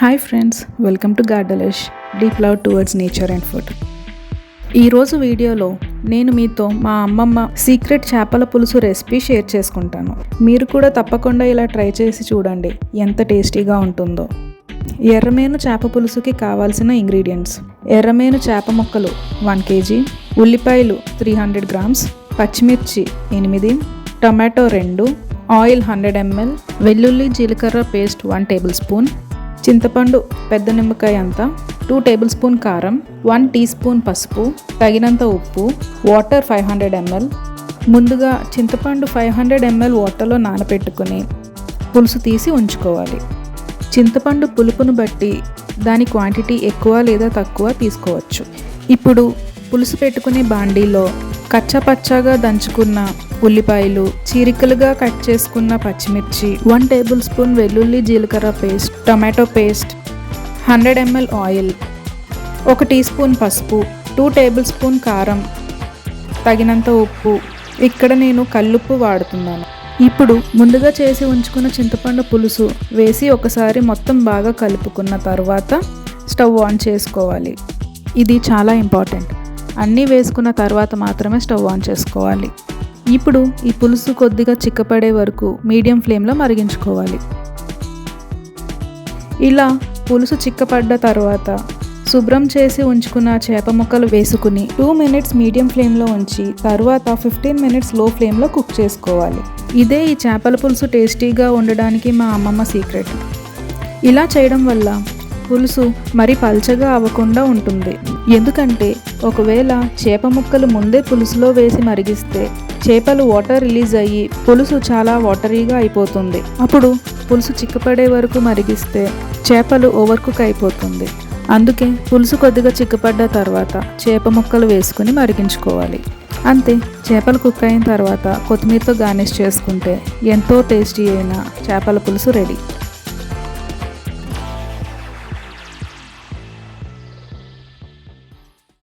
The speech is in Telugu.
Hi friends welcome to గార్డలిష్ deep love towards nature and food ఈరోజు వీడియోలో నేను మీతో మా అమ్మమ్మ సీక్రెట్ చేపల పులుసు రెసిపీ షేర్ చేసుకుంటాను. మీరు కూడా తప్పకుండా ఇలా ట్రై చేసి చూడండి ఎంత టేస్టీగా ఉంటుందో. ఎర్రమేను చేప పులుసుకి కావాల్సిన ఇంగ్రీడియంట్స్ ఎర్రమేను చేప ముక్కలు వన్ కేజీ ఉల్లిపాయలు త్రీ హండ్రెడ్ గ్రామ్స్ పచ్చిమిర్చి ఎనిమిది టొమాటో రెండు ఆయిల్ హండ్రెడ్ ఎంఎల్ వెల్లుల్లి జీలకర్ర పేస్ట్ వన్ టేబుల్ స్పూన్ చింతపండు పెద్ద నిమ్మకాయ అంతా టూ టేబుల్ స్పూన్ కారం వన్ టీ స్పూన్ పసుపు తగినంత ఉప్పు వాటర్ ఫైవ్ హండ్రెడ్ ఎంఎల్ ముందుగా చింతపండు ఫైవ్ హండ్రెడ్ ఎంఎల్ వాటర్లో నానబెట్టుకుని పులుసు తీసి ఉంచుకోవాలి. చింతపండు పులుపును బట్టి దాని క్వాంటిటీ ఎక్కువ లేదా తక్కువ తీసుకోవచ్చు. ఇప్పుడు పులుసు పెట్టుకునే బాండీలో కచ్చపచ్చగా దంచుకున్న ఉల్లిపాయలు చీరికలుగా కట్ చేసుకున్న పచ్చిమిర్చి వన్ టేబుల్ స్పూన్ వెల్లుల్లి జీలకర్ర paste tomato paste hundred ML oil ఒక టీ స్పూన్ పసుపు టూ టేబుల్ స్పూన్ కారం తగినంత ఉప్పు. ఇక్కడ నేను కల్లుప్పు వాడుతున్నాను. ఇప్పుడు ముందుగా చేసి ఉంచుకున్న చింతపండు పులుసు వేసి ఒకసారి మొత్తం బాగా కలుపుకున్న తర్వాత స్టవ్ ఆన్ చేసుకోవాలి. ఇది చాలా ఇంపార్టెంట్ అన్నీ వేసుకున్న తర్వాత మాత్రమే స్టవ్ ఆన్ చేసుకోవాలి. ఇప్పుడు ఈ పులుసు కొద్దిగా చిక్కపడే వరకు మీడియం ఫ్లేమ్లో మరిగించుకోవాలి. ఇలా పులుసు చిక్కపడ్డ తర్వాత శుభ్రం చేసి ఉంచుకున్న చేప ముక్కలు వేసుకుని టూ మినిట్స్ మీడియం ఫ్లేమ్లో ఉంచి తర్వాత ఫిఫ్టీన్ మినిట్స్లో ఫ్లేమ్లో కుక్ చేసుకోవాలి. ఇదే ఈ చేపల పులుసు టేస్టీగా ఉండడానికి మా అమ్మమ్మ సీక్రెట్. ఇలా చేయడం వల్ల పులుసు మరి పల్చగా అవ్వకుండా ఉంటుంది. ఎందుకంటే ఒకవేళ చేప ముక్కలు ముందే పులుసులో వేసి మరిగిస్తే చేపలు వాటర్ రిలీజ్ అయ్యి పులుసు చాలా వాటరీగా అయిపోతుంది. అప్పుడు పులుసు చిక్కపడే వరకు మరిగిస్తే చేపలు ఓవర్ కుక్ అయిపోతుంది. అందుకే పులుసు కొద్దిగా చిక్కపడ్డ తర్వాత చేప ముక్కలు వేసుకుని మరిగించుకోవాలి. అంతే చేపలు కుక్ అయిన తర్వాత కొత్తిమీరతో గార్నిష్ చేసుకుంటే ఎంతో టేస్టీ అయిన చేపల పులుసు రెడీ.